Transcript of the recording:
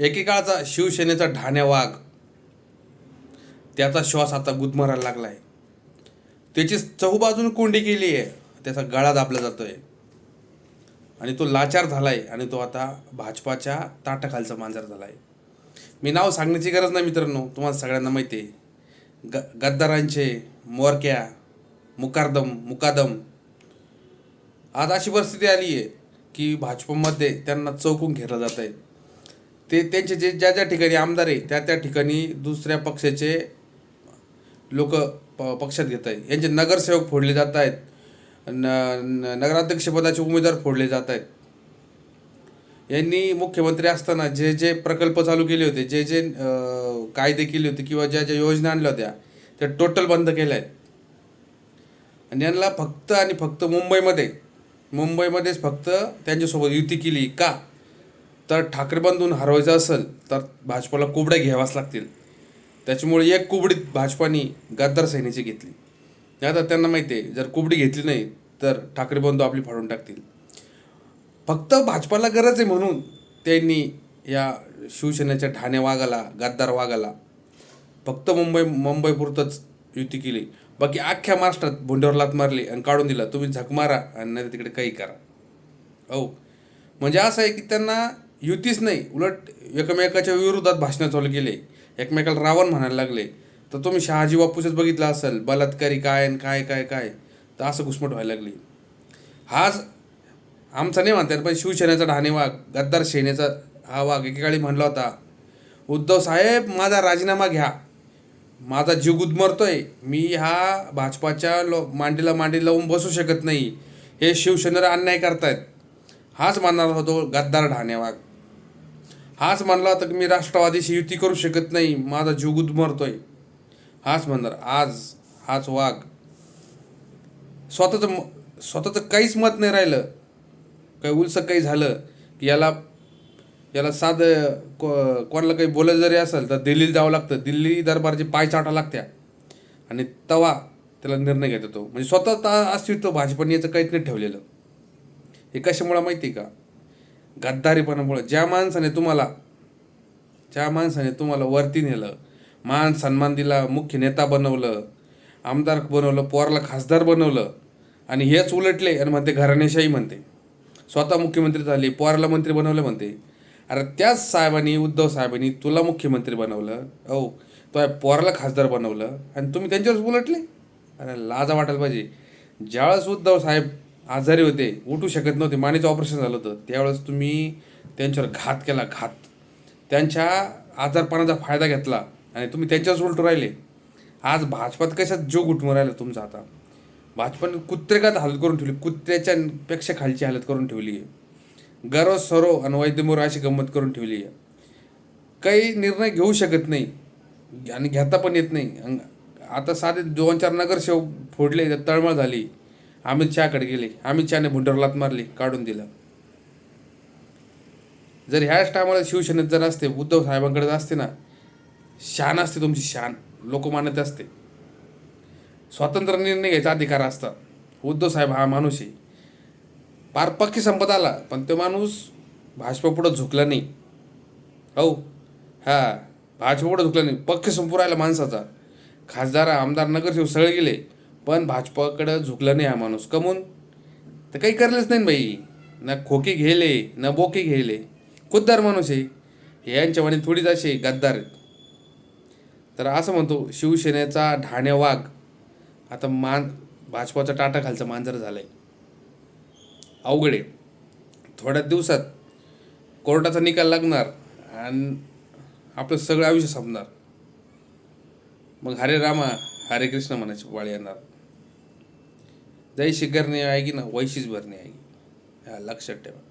एकेकाळचा शिवसेनेचा ढाण्या वाघ त्याचा श्वास आता गुदमरायला लागलाय. त्याची चहूबाजून कोंडी केली आहे त्याचा गळा दाबला जातोय. आणि तो लाचार झालाय आणि तो आता भाजपाच्या ताटाखालचा मांजर झालाय. मी नाव सांगण्याची गरज नाही मित्रांनो तुम्हाला सगळ्यांना माहिती आहे ग गद्दारांचे मोरक्या मुकारदम मुकादम. आज अशी परिस्थिती आली आहे की भाजपमध्ये त्यांना चौकून घेतलं जात आहे ते त्यांचे जे ज्या ज्या ठिकाणी आमदार आहे त्या त्या ठिकाणी दुसऱ्या पक्षाचे लोक प पक्षात घेत आहेत. यांचे नगरसेवक फोडले जात आहेत. न नगराध्यक्षपदाचे उमेदवार फोडले जात आहेत. यांनी मुख्यमंत्री असताना जे जे प्रकल्प चालू केले होते जे जे कायदे केले होते किंवा ज्या ज्या योजना आणल्या होत्या त्या टोटल बंद केल्या आहेत. आणि यांना फक्त आणि फक्त मुंबईमध्ये मुंबईमध्येच फक्त त्यांच्यासोबत युती केली का? तर ठाकरे बांधून हरवायचं असेल तर भाजपाला कुबड्या घ्यावाच लागतील. त्याच्यामुळे एक कुबडीत भाजपाने गद्दार सैन्याची घेतली. आता त्यांना माहिती आहे जर कुबडी घेतली नाही तर ठाकरे बंधू आपली फाडून टाकतील. फक्त भाजपाला गरज आहे म्हणून त्यांनी या शिवसेनेच्या ठाणे वाघाला गद्दार वाघाला फक्त मुंबई मुंबईपुरतंच युती केली. बाकी अख्ख्या महाराष्ट्रात भोंड्यावर लात मारली आणि काढून दिला. तुम्ही झक मारा आणि नाही तिकडे काही करा. हो. म्हणजे असं आहे की त्यांना युतीच नाही उलट एकमेकाच्या विरोधात भाषणं चालू केले. एकमेकाला रावण म्हणायला लागले. तर तुम्ही शहाजी बापूचंच बघितलं असेल बलात्कारी काय आणि काय काय काय. तर असं घुसमट व्हायला लागली. हाच आमचा नाही म्हणता पण शिवसेनेचा ढाणे वाघ गद्दार सेनेचा हा वाघ एकेकाळी म्हणला होता उद्धव साहेब माझा राजीनामा घ्या. माझा जीव गुदमरतोय. मी हा भाजपाच्या लो मांडीला मांडी लावून बसू शकत नाही. हे शिवसेनेला अन्याय करतायत. हाच मानणार होतो गद्दार ढाणे वाघ. हाच म्हणला तर मी राष्ट्रवादीशी युती करू शकत नाही. माझा जीव मरतोय हाच म्हणणार. आज हाच वाघ. स्वतःचं म- स्वतःचं काहीच मत नाही राहिलं. काही उलसं काही झालं की याला याला साधं को कोणाला काही बोलायचं जरी असेल तर दिल्लीला जावं लागतं. दिल्ली दरबारचे पाय चाटा लागत्या. आणि तवा त्याला निर्णय घेत होतो. म्हणजे स्वतः अस्तित्व भाजपने याचं काहीच नाही ठेवलेलं. हे कशामुळं माहिती आहे का? गद्दारीपणामुळं ज्या माणसाने तुम्हाला ज्या माणसाने तुम्हाला वरती नेलं मान सन्मान दिला मुख्य नेता बनवलं आमदार बनवलं पोराला खासदार बनवलं आणि हेच उलटले आणि म्हणते घराणेशाही म्हणते. स्वतः मुख्यमंत्री झाले पोराला मंत्री बनवलं म्हणते. अरे त्याच साहेबांनी उद्धव साहेबांनी तुला मुख्यमंत्री बनवलं हो तो पोराला खासदार बनवलं आणि तुम्ही त्यांच्यावरच उलटले? अरे लाजा वाटायला पाहिजे. ज्यावेळेस उद्धव साहेब आजारी होते उठू शकत नव्हते मानेचं ऑपरेशन झालं होतं. त्यावेळेस तुम्ही त्यांच्यावर घात केला घात. त्यांच्या आजारपणाचा फायदा घेतला आणि तुम्ही त्यांच्याच उलटू राहिले. आज भाजपात कशात जो उठून राहिला तुमचा आता? भाजपाने कुत्रेकात हालत करून ठेवली कुत्र्याच्या पेक्षा खालची हालत करून ठेवली आहे. गर्व सरो आणि वैद्यमोर अशी गंमत करून ठेवली आहे. काही निर्णय घेऊ शकत नाही आणि घेता पण येत नाही. आता साधे दोन चार नगरसेवक फोडले तर तळमळ झाली. अमित शहाकडे गेले. अमित शहाने भुंडरलात मारली काढून दिलं. जर ह्याच टायमाला शिवसेनेत जर असते उद्धव साहेबांकडे जर असते ना शान असते तुमची शान. लोकमान्यत असते. स्वतंत्र निर्णय घ्यायचा अधिकार असता. उद्धव साहेब हा माणूस आहे. पार पक्की संपत आला पण तो माणूस भाजपापुढं झुकला नाही. हो. हा भाजपापुढं झुकला नाही. पक्की संपू राहिला माणसाचा. खासदार आमदार नगरसेवक सगळे गेले. पण भाजपाकडं झुकलं नाही हा माणूस. कमून? तर काही करलंच नाही बाई. ना खोकी घेले ना बोकी घेले. खुद्दार माणूस आहे. हे यांच्या वाणी थोडीच असे गद्दार तर असं म्हणतो शिवसेनेचा ढाणे वाघ. आता मान भाजपाचा टाटा खालचं मांजर आहे अवघड आहे. थोड्या दिवसात कोर्टाचा निकाल लागणार आणि आपलं सगळं आयुष्य संपणार. मग हरे रामा हरे कृष्ण म्हणायची वाळी येणार. जय शिखर नाही आएगी ना? वैशीच भरणी आएगी हा लक्षात ठेवा.